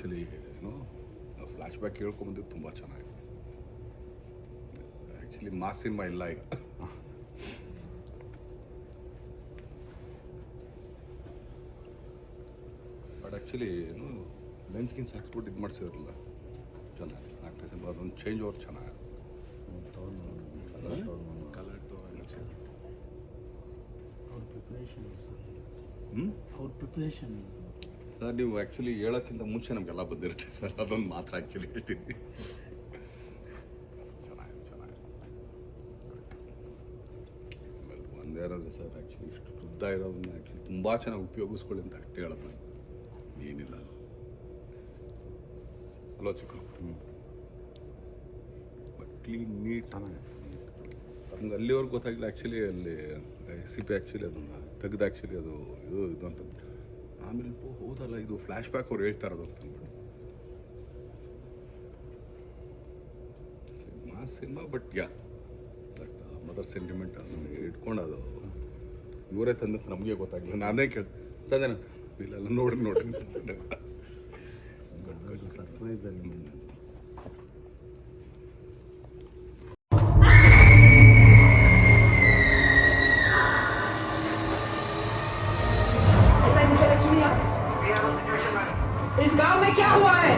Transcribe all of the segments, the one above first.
Actually ಏನು flash back ಹೇಳ್ಕೊಂಬಂದಿದ್ದು ತುಂಬ ಚೆನ್ನಾಗಿದೆ. ಆ್ಯಕ್ಚುಲಿ ಮಾಸ್ ಸಿನಿಮಾ ಇಲ್ಲ ಈಗ. ಬಟ್ ಆ್ಯಕ್ಚುಲಿ ಏನು ಲೆನ್ಸ್ ಗಿನ್ಸ್ ಹಾಕ್ಸ್ಬಿಟ್ಟು ಇದು ಮಾಡಿಸಿರಲಿಲ್ಲ ಚೆನ್ನಾಗಿ. ನಾಲ್ಕನೇ ಸಿನಿಮಾ ಅದೊಂದು ಚೇಂಜ್ ಓವರ್ ಚೆನ್ನಾಗಿ. ಕಲರ್ ಟು ಅವ್ರ ಪ್ರಿಪ್ರೇಷನ್ ಹ್ಞೂ ಅವ್ರ ಪ್ರಿಪ್ರೇಷನ್ ಸರ್ ನೀವು ಆ್ಯಕ್ಚುಲಿ ಹೇಳೋಕ್ಕಿಂತ ಮುಂಚೆ ನಮಗೆಲ್ಲ ಬಂದಿರುತ್ತೆ ಸರ್ ಅದೊಂದು ಮಾತ್ರ ಆ್ಯಕ್ಚುಲಿ ಹೇಳ್ತೀನಿ. ಒಂದೇ ಇರೋದು ಸರ್ ಆ್ಯಕ್ಚುಲಿ ಇಷ್ಟು ಉದ್ದ ಇರೋದನ್ನ ಆ್ಯಕ್ಚುಲಿ ತುಂಬ ಚೆನ್ನಾಗಿ ಉಪಯೋಗಿಸ್ಕೊಳ್ಳಿ ಅಂತ ಅಷ್ಟೇ ಹೇಳೋದು ನಾನು. ಏನಿಲ್ಲ. ಹಲೋ ಚಿಕ್ಕ. ಬಟ್ ಕ್ಲೀನ್ ನೀಟ್ ನಮ್ಗೆ ಅಲ್ಲಿವರೆಗೂ ಗೊತ್ತಾಗಿಲ್ಲ ಆ್ಯಕ್ಚುಲಿ ಅಲ್ಲಿ ಸಿಪಿ ಆ್ಯಕ್ಚುಲಿ ಅದನ್ನು ತೆಗೆದು ಆ್ಯಕ್ಚುಲಿ ಅದು ಇದು ಇದು ಅಂತ ಆಮೇಲೆ ಹೌದಲ್ಲ ಇದು ಫ್ಲ್ಯಾಶ್ ಬ್ಯಾಕ್ ಅವ್ರು ಹೇಳ್ತಾ ಇರೋದು ಅಂತ ಅಂದ್ಬಿಟ್ಟು cinema cinema but yeah but mother sentiment ಅದನ್ನ ಇಟ್ಕೊಂಡು ಅದು ಇವರೇ ತಂದ ನಮಗೆ ಗೊತ್ತಾಗಿಲ್ಲ ನಾನೇ ಕೇಳಿ ತಂದೇನ ಇಲ್ಲ ನೋಡಿ ನೋಡಿ. ಸರ್ಪ್ರೈಸ್ ಆಗಿ इस गाँव में क्या हुआ है?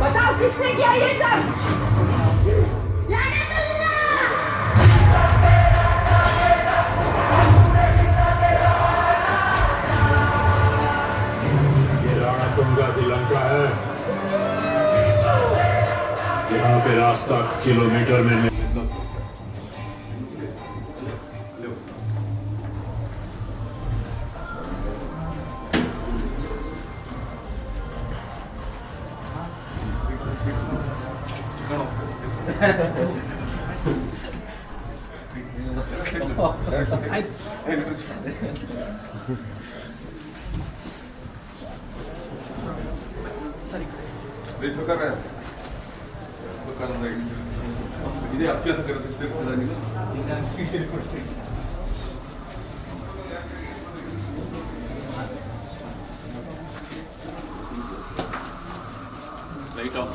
बताओ, किसने किया ये सब? ये राणा तुंगा की लंका はい。ಬೇಸು ಕರ ಬೇಸು ಕರ ಅಂದ್ರೆ ಇದೇ ಅಭ್ಯಾಸ ಕರೆದಿರ್ತಿರ್ತದ ನೀವು light of